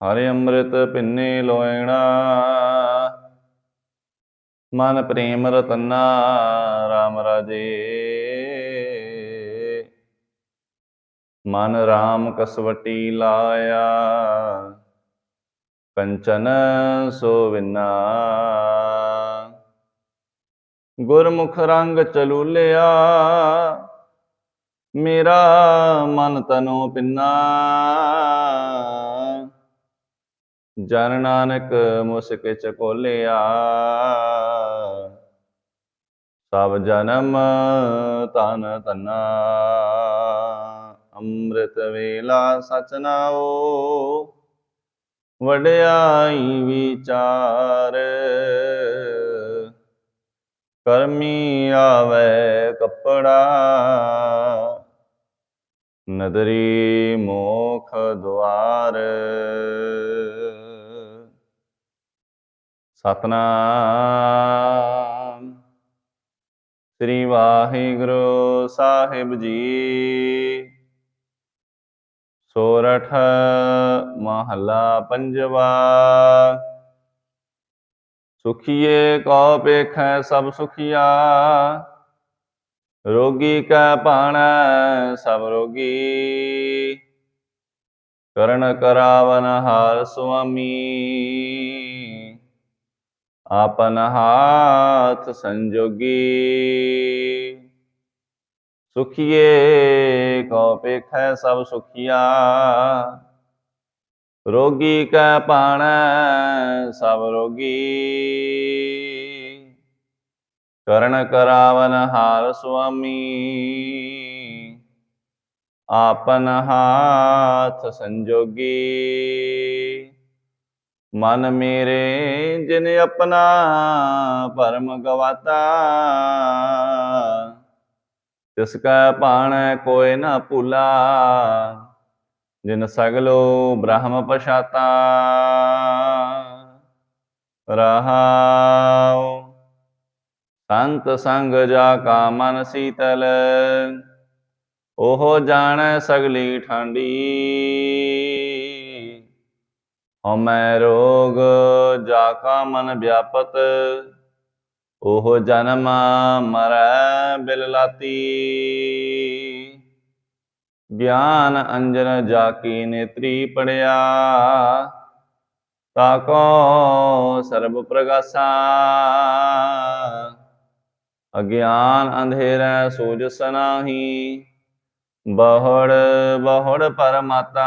ਹਰਿ ਅੰਮ੍ਰਿਤ ਪਿੰਨੇ ਲੋਇਣਾ, ਮਨ ਪ੍ਰੇਮ ਰਤਨਾ RAM ਰਾਜੇ। ਮਨ RAM ਕਸਵਟੀ ਲਾਇਆ, ਕੰਚਨ ਸੋ ਵਿਨਾ। ਗੁਰਮੁਖ ਰੰਗ ਚਲੂਲਿਆ, ਮੇਰਾ ਮਨ ਤਨੋ ਪਿੰਨਾ। ਜਨ ਨਾਨਕ ਮੁਸਕ ਚਕੋਲਿਆ ਸਭ ਜਨਮ ਤਨ ਤਨਾ ਅੰਮ੍ਰਿਤ ਵੇਲਾ ਸਚ ਨਾਓ ਵਡਿਆਈ ਵਿਚਾਰ, ਕਰਮੀ ਆਵੇ ਕਪੜਾ। ਨਦਰੀ ਮੋਖ ਦੁਆਰ ਸਤਨਾਮ। ਸ੍ਰੀ ਵਾਹਿਗੁਰੂ ਸਾਹਿਬ ਜੀ। ਸੋਰਠ ਮਹੱਲਾ ਪੰਜਵਾ। ਸੁਖੀਏ ਕੋ ਪੇਖੈ ਸਭ ਸੁਖੀਆ। ਰੋਗੀ ਕੈ ਭਾਣੈ ਸਭ ਰੋਗੀ। ਕਰਨ ਕਰਾਵਨ ਹਾਰ ਸੁਆਮੀ। ਆਪਨ ਹਾਥ ਸੰਜੋਗੀ। ਸੁਖੀਏ ਕੋ ਪੇਖੈ ਸਭ ਸੁਖੀਆ। ਰੋਗੀ ਕੈ ਪਾਣੈ ਸਭ ਰੋਗੀ। ਕਰਨ ਕਰਾਵਨ ਹਾਰ ਸੁਆਮੀ। ਆਪਨ ਹਾਥ ਸੰਜੋਗੀ। ਮਨ ਮੇਰੇ ਜਿਨ ਆਪਣਾ ਭਰਮ ਗਵਾਤਾ। ਤਿਸ ਕੈ ਪਾਣੈ ਕੋਇ ਨਾ ਭੁਲਾ, ਜਿਨ ਸਗਲੋ ਬ੍ਰਹਮ ਪਛਾਤਾ। ਰਹਾਉ, ਸੰਤ ਸੰਗ ਜਾ ਕਾ ਮਨ ਸੀਤਲ, ਉਹ ਜਾਣੈ ਸਗਲੀ ਠਾਂਡੀ। ਹਮੈ ਰੋਗ ਜਾਕਾ ਮਨ ਵਿਆਪਤ, ਉਹ ਜਨਮ ਮਰੈ ਬਿਲ ਗਿਆਨ ਅੰਜਨ ਜਾਕੀ ਨੇਤਰੀ ਪੜਿਆ, ਤਾ ਕੋ ਸਰਬ ਪ੍ਰਗਾਸਾ। ਅਗਿਆਨ ਅੰਧੇਰਾ ਸੂਝ ਸਨਾਹੀ, ਬਹੁੜ ਬਹੁੜ ਪਰਮਾਤਾ।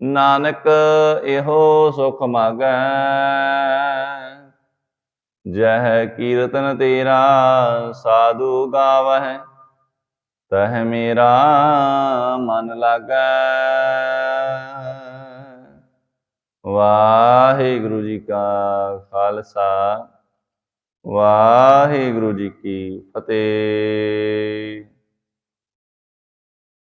ਨਾਨਕ ਇਹੋ ਸੁਖ ਮਾਗੈ। ਜਹ ਕੀਰਤਨ ਤੇਰਾ ਸਾਧੂ ਗਾਵਹਿ, ਤਹ ਮੇਰਾ ਮਨ ਲਾਗੈ। ਵਾਹਿਗੁਰੂ ਜੀ ਕਾ ਖਾਲਸਾ, ਵਾਹਿਗੁਰੂ ਜੀ ਕੀ ਫਤਿਹ।